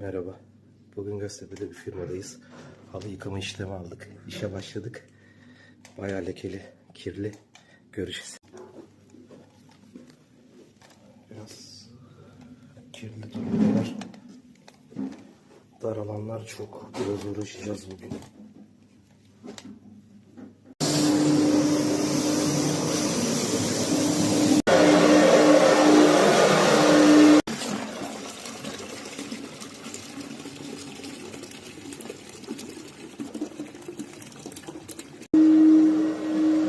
Merhaba. Bugün Göztepe'de bir firmadayız. Halı yıkama işlemi aldık. İşe başladık. Bayağı lekeli, kirli. Görüşürüz. Biraz kirli duruyorlar. Dar alanlar çok. Biraz uğraşacağız bugün.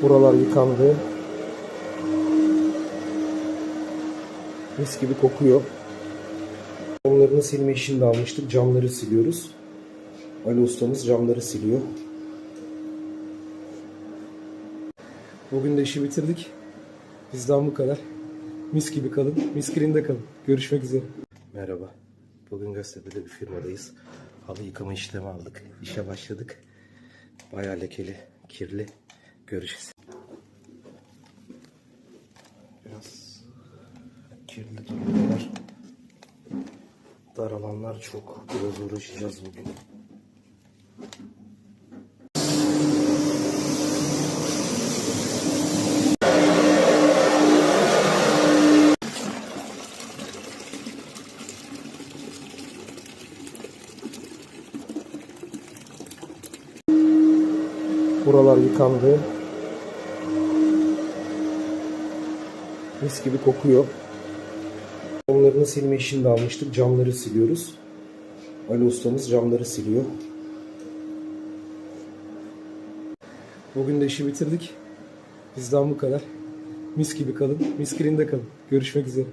Buralar yıkandı. Mis gibi kokuyor. Camlarını silme işini de almıştık. Camları siliyoruz. Ali ustamız camları siliyor. Bugün de işi bitirdik. Bizden bu kadar. Mis gibi kalın. Mis green'de kalın. Görüşmek üzere. Merhaba. Bugün Göztepe'de bir firmadayız. Halı yıkama işlemi aldık. İşe başladık. Bayağı lekeli, kirli. Görüşürüz. Biraz kirli duruyorlar. Dar alanlar çok. Biraz uğraşacağız bugün. Buralar yıkandı. Mis gibi kokuyor. Camlarını silme işini de almıştık. Camları siliyoruz. Ali ustamız camları siliyor. Bugün de işi bitirdik. Bizden bu kadar. Mis gibi kalın. Mis green'de kalın. Görüşmek üzere.